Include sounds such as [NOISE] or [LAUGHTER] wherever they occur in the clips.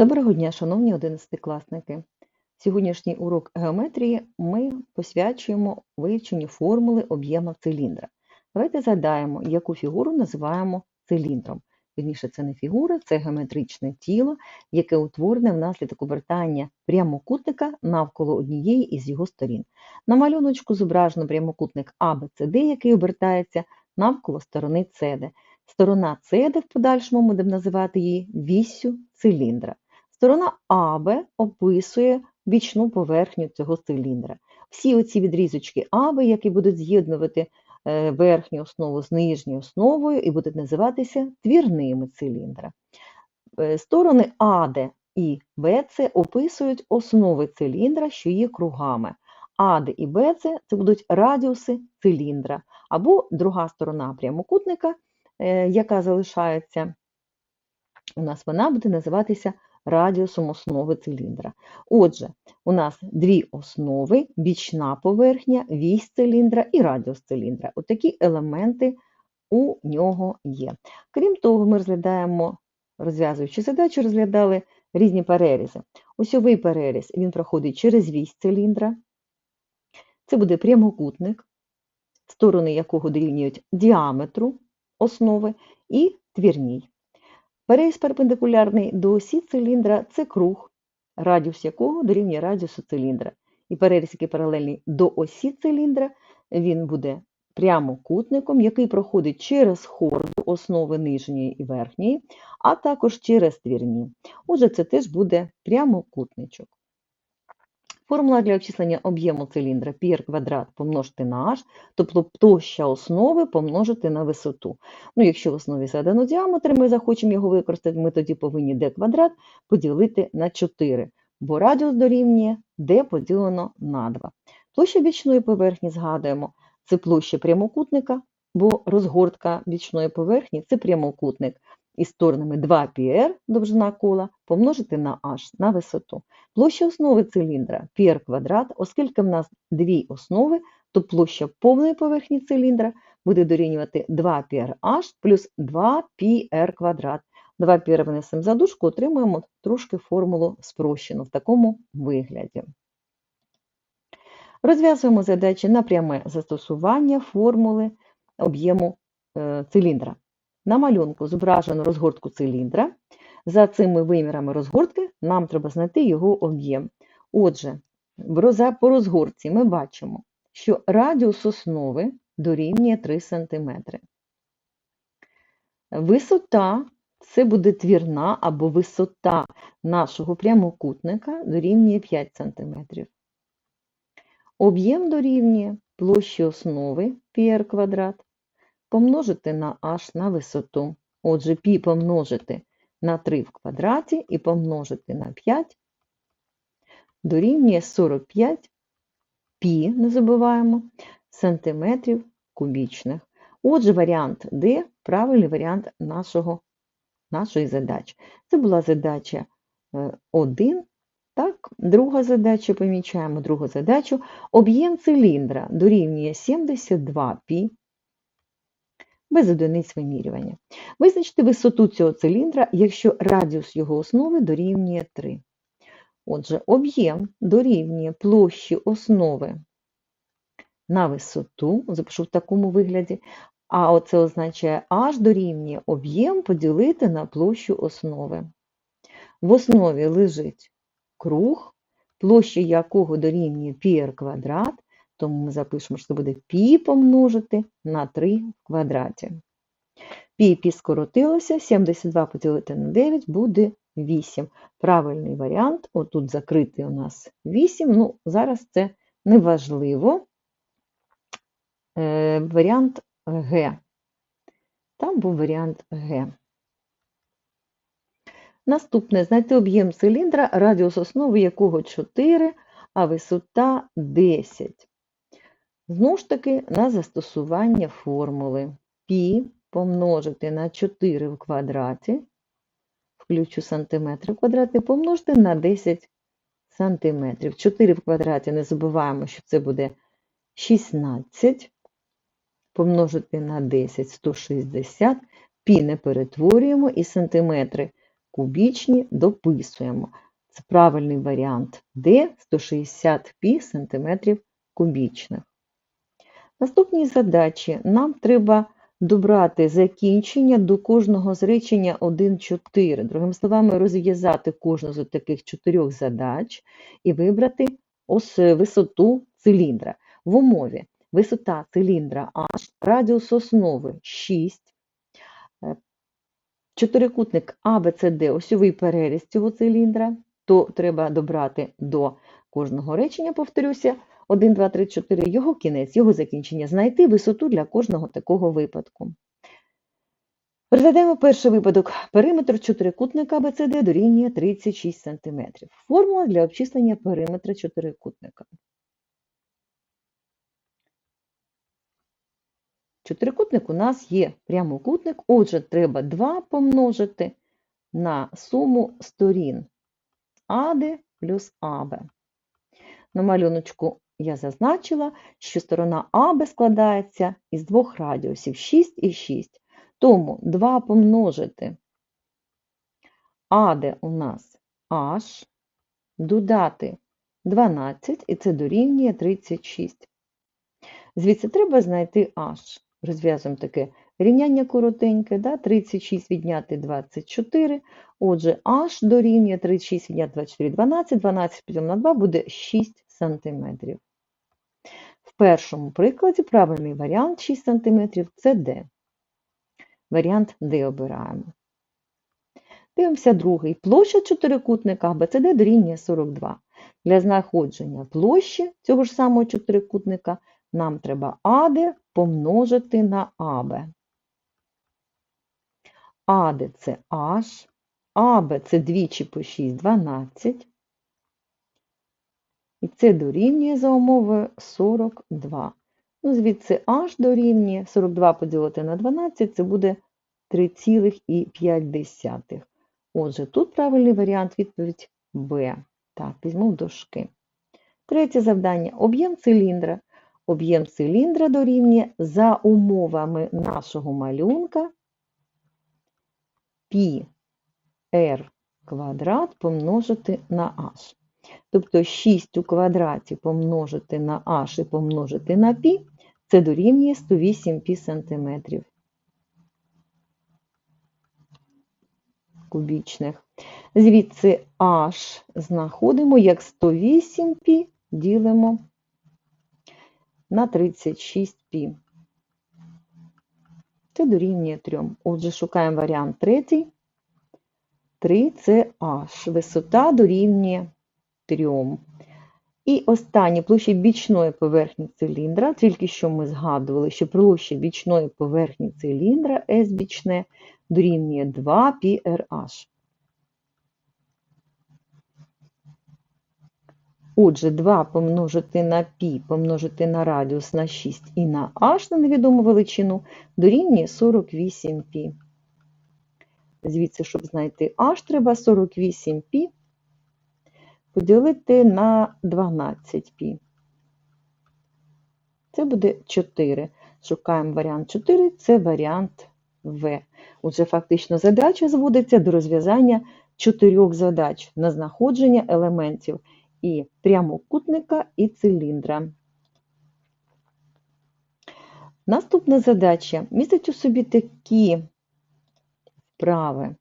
Доброго дня, шановні одинадцятикласники! Сьогоднішній урок геометрії ми посвячуємо вивченню формули об'єму циліндра. Давайте згадаємо, яку фігуру називаємо циліндром. Вірніше, це не фігура, це геометричне тіло, яке утворене внаслідок обертання прямокутника навколо однієї із його сторін. На малюночку зображено прямокутник ABCD, який обертається навколо сторони CD. Сторона CD в подальшому будемо називати її віссю циліндра. Сторона АБ описує бічну поверхню цього циліндра. Всі оці відрізочки АБ, які будуть з'єднувати е, верхню основу з нижньою основою і будуть називатися твірними циліндра. Е, Сторони АД і БЦ описують основи циліндра, що є кругами. АД і БЦ це будуть радіуси циліндра, або друга сторона прямокутника, е, яка залишається у нас, вона буде називатися радіусом основи циліндра. Отже, у нас дві основи: бічна поверхня, вісь циліндра і радіус циліндра. Отакі елементи у нього є. Крім того, ми розглядаємо, розв'язуючи задачу, розглядали різні перерізи. Осьовий переріз він проходить через вісь циліндра. Це буде прямокутник, сторони якого дорівнюють діаметру основи і твірній. Переріз перпендикулярний до осі циліндра це круг, радіус якого дорівнює радіусу циліндра. І переріз, який паралельний до осі циліндра, він буде прямокутником, який проходить через хорду основи нижньої і верхньої, а також через твірні. Отже, це теж буде прямокутничок. Формула для обчислення об'єму циліндра πr квадрат помножити на h, тобто площа основи помножити на висоту. Ну, Якщо в основі задано діаметр, ми захочемо його використати, ми тоді повинні d квадрат поділити на 4, бо радіус дорівнює d поділено на 2. Площа бічної поверхні, згадуємо, це площа прямокутника, бо розгортка бічної поверхні це прямокутник із сторонами 2πr довжина кола помножити на h на висоту. Площа основи циліндра πr квадрат, оскільки в нас дві основи, то площа повної поверхні циліндра буде дорівнювати 2πrh плюс 2πr квадрат. 2πr винесемо за дужку, отримуємо трошки формулу спрощену в такому вигляді. Розв'язуємо задачі на пряме застосування формули об'єму е, циліндра. На малюнку зображено розгортку циліндра. За цими вимірами розгортки нам треба знайти його об'єм. Отже, по розгортці ми бачимо, що радіус основи дорівнює 3 см. Висота це буде твірна або висота нашого прямокутника дорівнює 5 см. Об'єм дорівнює площі основи πr квадрат помножити на h на висоту. Отже, π помножити на 3 в квадраті і помножити на 5 дорівнює 45 π, не забуваємо, сантиметрів кубічних. Отже, варіант D правильний варіант нашого, нашої задачі. Це була задача 1. Е, так, Друга задача, помічаємо другу задачу. Об'єм циліндра дорівнює 72 π без одиниць вимірювання. Визначте висоту цього циліндра, якщо радіус його основи дорівнює 3. Отже, об'єм дорівнює площі основи на висоту, запишу в такому вигляді, а оце означає h дорівнює об'єм поділити на площу основи. В основі лежить круг, площа якого дорівнює πr квадрат, тому ми запишемо, що це буде пі помножити на 3 в квадраті. Пі пі скоротилося, 72 поділити на 9 буде 8. Правильний варіант, отут закритий у нас 8, ну, зараз це неважливо. Е, Варіант Г. Там був варіант Г. Наступне знайти об'єм циліндра, радіус основи якого 4, а висота 10. Знову ж таки, на застосування формули π помножити на 4 в квадраті, включу сантиметри в квадраті, помножити на 10 сантиметрів. 4 в квадраті не забуваємо, що це буде 16, помножити на 10 160, пі не перетворюємо і сантиметри кубічні дописуємо. Це правильний варіант D 160 пі сантиметрів кубічних. Наступній задачі нам треба добрати закінчення до кожного з речення 1-4. Другими словами, розв'язати кожну з таких чотирьох задач і вибрати ось висоту циліндра. В умові висота циліндра H, радіус основи 6, е, чотирикутник ABCD, осьовий переріз цього циліндра, то треба добрати до кожного речення, повторюся, 1, 2, 3, 4, його кінець, його закінчення, знайти висоту для кожного такого випадку. Розглядаємо перший випадок. Периметр чотирикутника АБЦД дорівнює 36 см. Формула для обчислення периметра чотирикутника. Чотирикутник у нас є прямокутник, отже, треба 2 помножити на суму сторін АД плюс АБ. На малюночку я зазначила, що сторона АБ складається із двох радіусів 6 і 6. Тому 2 помножити АД у нас H, додати 12, і це дорівнює 36. Звідси треба знайти H. Розв'язуємо таке рівняння коротеньке, да? 36 відняти 24. Отже, H дорівнює 36 відняти 24, 12, 12 підемо на 2 буде 6 см. Першому прикладі правильний варіант 6 см це D. Варіант D обираємо. Дивимося другий. Площа чотирикутника ABCD дорівнює 42. Для знаходження площі цього ж самого чотирикутника нам треба AD помножити на AB. AD – це H, AB – це двічі по 6 – 12. І це дорівнює за умовою 42. Ну, звідси H дорівнює 42 поділити на 12, це буде 3,5. Отже, тут правильний варіант відповідь Б. Так, візьму в дошки. Третє завдання. Об'єм циліндра. Об'єм циліндра дорівнює за умовами нашого малюнка π r квадрат помножити на h. Тобто 6 у квадраті помножити на h і помножити на π – це дорівнює 108 пі сантиметрів кубічних. Звідси h знаходимо як 108 π ділимо на 36 π. Це дорівнює 3. Отже, шукаємо варіант третій. 3 це h. Висота дорівнює 3. І останнє площа бічної поверхні циліндра, тільки що ми згадували, що площа бічної поверхні циліндра S бічне дорівнює 2 πRH. Отже, 2 помножити на π, помножити на радіус на 6 і на h на невідому величину дорівнює 48 π. Звідси, щоб знайти h, треба 48 π поділити на 12 π. Це буде 4. Шукаємо варіант 4, це варіант В. Отже, фактично задача зводиться до розв'язання чотирьох задач на знаходження елементів і прямокутника, і циліндра. Наступна задача містить у собі такі вправи.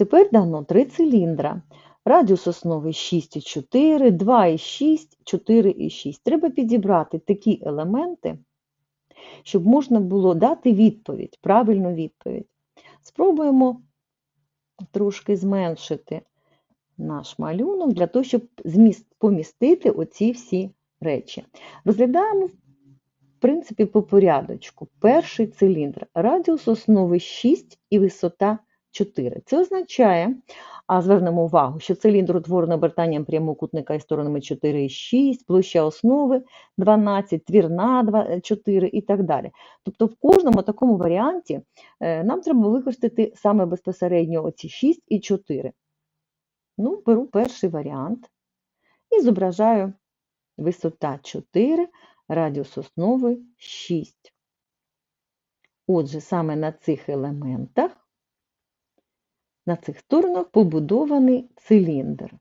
Тепер дано три циліндра. Радіус основи 6,4, 2,6, 4,6. Треба підібрати такі елементи, щоб можна було дати відповідь, правильну відповідь. Спробуємо трошки зменшити наш малюнок для того, щоб помістити оці всі речі. Розглядаємо, в принципі, по порядочку. Перший циліндр. Радіус основи 6 і висота 4. Це означає, а звернемо увагу, що циліндр утворений обертанням прямокутника із сторонами 4 і 6, площа основи 12, твірна 4 і так далі. Тобто в кожному такому варіанті е, нам треба використати саме безпосередньо оці 6 і 4. Ну, беру перший варіант і зображаю висота 4, радіус основи 6. Отже, саме на цих елементах на цих сторонах побудований циліндр?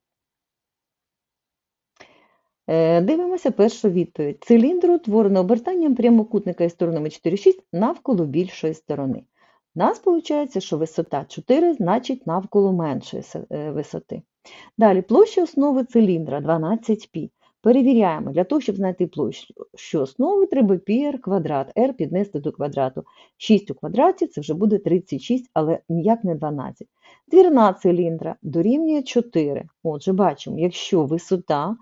Е, Дивимося першу відповідь. Циліндр утворено обертанням прямокутника із сторонами 4,6 навколо більшої сторони. У нас виходить, що висота 4, значить навколо меншої е, висоти. Далі площа основи циліндра 12π. Перевіряємо, для того, щоб знайти площу що основи, треба πr квадрат, r піднести до квадрату. 6 у квадраті це вже буде 36, але ніяк не 12. Двірна циліндра дорівнює 4. Отже, бачимо, якщо висота,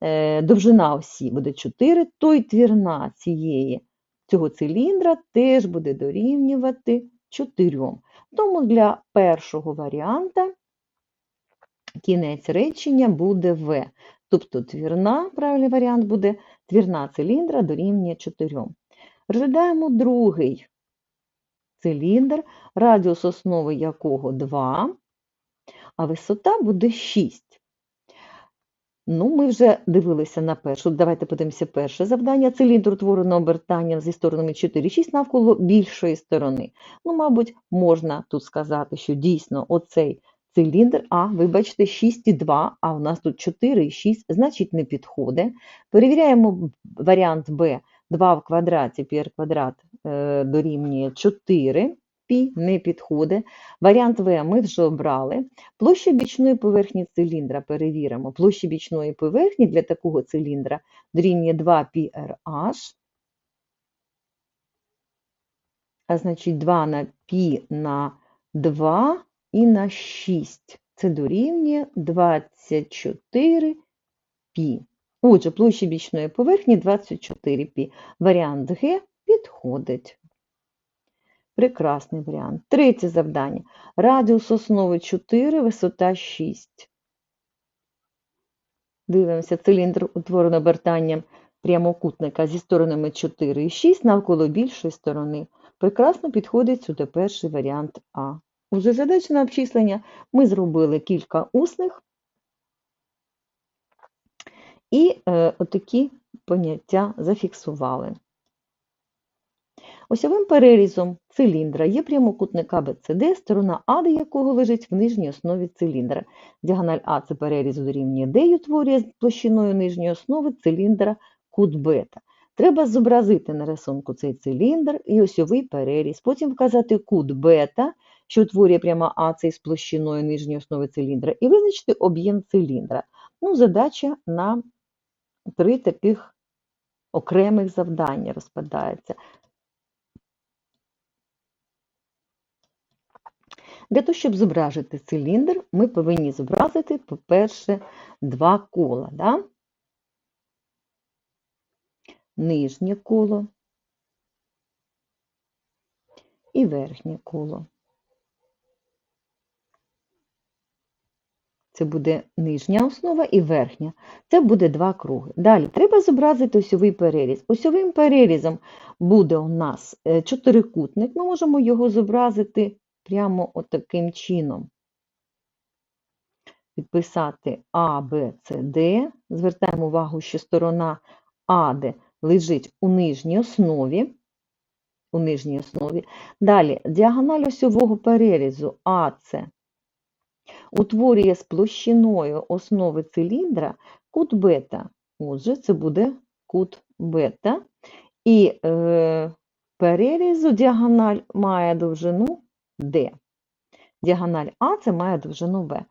е, довжина осі буде 4, то й твірна цієї, цього циліндра теж буде дорівнювати 4. Тому для першого варіанта кінець речення буде В. Тобто твірна, правильний варіант буде твірна циліндра дорівнює 4. Розглядаємо другий циліндр, радіус основи якого 2, а висота буде 6. Ну, ми вже дивилися на першу. Давайте подивимося перше завдання. Циліндр утворено обертанням зі сторонами 4, 6 навколо більшої сторони. Ну, мабуть, можна тут сказати, що дійсно оцей Циліндр А, вибачте, 6,2, а у нас тут 4,6, значить не підходить. Перевіряємо варіант Б. 2 в квадраті Пір r квадрат е, дорівнює 4, пі не підходить. Варіант В ми вже обрали. Площа бічної поверхні циліндра перевіримо. Площа бічної поверхні для такого циліндра дорівнює 2 πrh А значить 2 на π на 2 і на 6. Це дорівнює 24 π. Отже, площа бічної поверхні 24 π. Варіант Г підходить. Прекрасний варіант. Третє завдання. Радіус основи 4, висота 6. Дивимося, циліндр утворено обертанням прямокутника зі сторонами 4 і 6 навколо більшої сторони. Прекрасно підходить сюди перший варіант А. Уже задача на обчислення ми зробили кілька усних і е, отакі поняття зафіксували. Осьовим перерізом циліндра є прямокутник АБЦД, сторона А, якого лежить в нижній основі циліндра. Діагональ А це перерізу дорівнює і утворює з площиною нижньої основи циліндра кут бета. Треба зобразити на рисунку цей циліндр і осьовий переріз, потім вказати кут бета, що утворює пряма АЦ із площиною нижньої основи циліндра, і визначити об'єм циліндра. Ну, задача на три таких окремих завдання розпадається. Для того, щоб зобразити циліндр, ми повинні зобразити, по-перше, два кола. Да? Нижнє коло і верхнє коло. Це буде нижня основа і верхня. Це буде два круги. Далі треба зобразити осьовий переріз. Осьовим перерізом буде у нас е, чотирикутник. Ми можемо його зобразити прямо отаким чином. Підписати А, Б, С, Д. Звертаємо увагу, що сторона АД лежить у нижній основі. У нижній основі. Далі діагональ осьового перерізу АЦ утворює з площиною основи циліндра кут бета. Отже, це буде кут бета. І е, перерізу діагональ має довжину D. Діагональ А це має довжину В.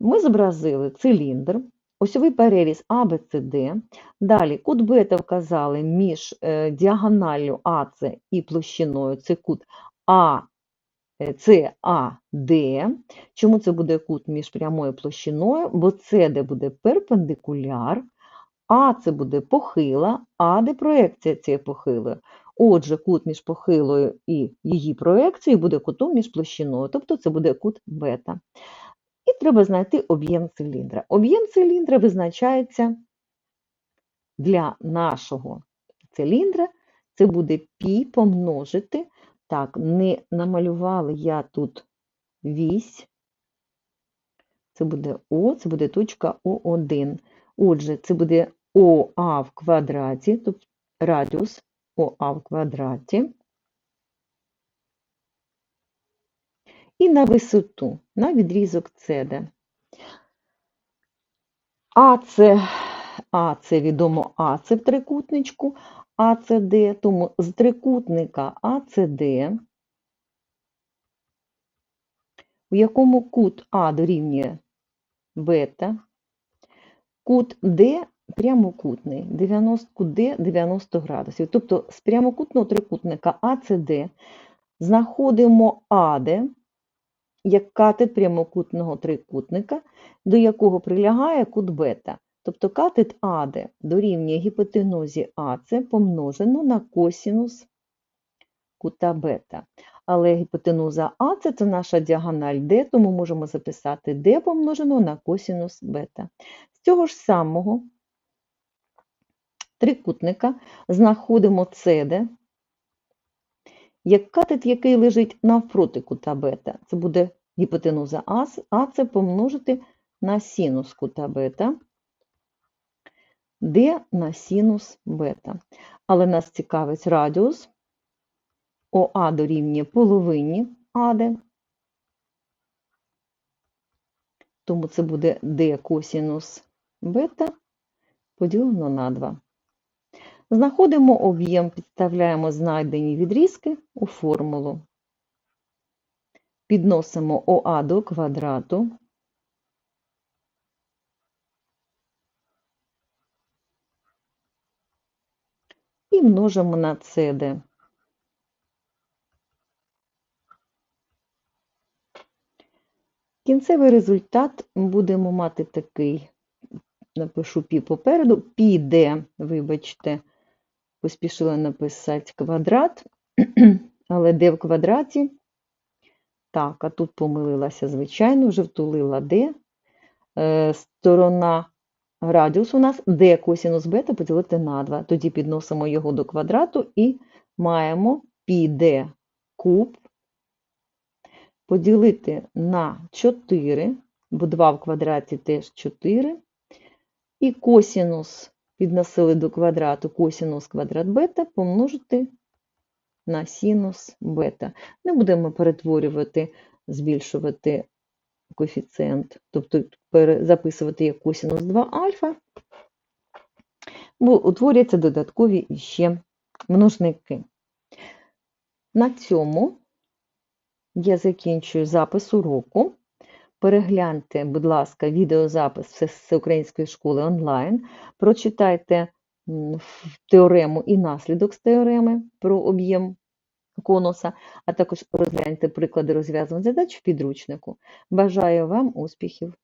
Ми зобразили циліндр, осьовий переріз ABCD. Далі кут бета вказали між е, діагоналлю АЦ і площиною. Це кут Е, САД. Чому це буде кут між прямою площиною? Бо СД буде перпендикуляр, А це буде похила, А де проекція цієї похилої. Отже, кут між похилою і її проекцією буде кутом між площиною, тобто це буде кут бета. І треба знайти об'єм циліндра. Об'єм циліндра визначається для нашого циліндра, це буде π помножити. Так, не намалювали я тут вісь. Це буде О, це буде точка О1. Отже, це буде ОА в квадраті, тобто радіус ОА в квадраті. і на висоту, на відрізок CD. А це, а це відомо А це в трикутничку, АЦД, тому з трикутника АЦД, у якому кут А дорівнює бета, кут Д прямокутний, 90, кут Д 90 градусів. Тобто з прямокутного трикутника АЦД знаходимо АД, як катет прямокутного трикутника, до якого прилягає кут бета. Тобто катет АД дорівнює гіпотенузі АЦ помножено на косінус кута бета. Але гіпотенуза АЦ – це наша діагональ D, тому можемо записати D помножено на косінус бета. З цього ж самого трикутника знаходимо CD, як катет, який лежить навпроти кута бета. Це буде гіпотенуза АЦ помножити на синус кута бета, d на синус бета. Але нас цікавить радіус. ОА дорівнює половині АД. Тому це буде d косінус бета поділено на 2. Знаходимо об'єм, підставляємо знайдені відрізки у формулу. Підносимо ОА до квадрату. Множимо на CD. Кінцевий результат будемо мати такий, напишу пі попереду, пі де, вибачте, поспішила написати квадрат, [CLEARS THROAT] але де в квадраті так, а тут помилилася, звичайно, вже втулила d. Е, сторона радіус у нас d косінус бета поділити на 2. Тоді підносимо його до квадрату і маємо πd куб поділити на 4, бо 2 в квадраті теж 4. І косінус підносили до квадрату косінус квадрат бета помножити на синус бета. Не будемо перетворювати, збільшувати коефіцієнт, тобто записувати як косинус 2 альфа, бо утворюються додаткові ще множники. На цьому я закінчую запис уроку. Перегляньте, будь ласка, відеозапис Всеукраїнської школи онлайн, прочитайте теорему і наслідок з теореми про об'єм конуса, а також розгляньте приклади розв'язань задач в підручнику. Бажаю вам успіхів!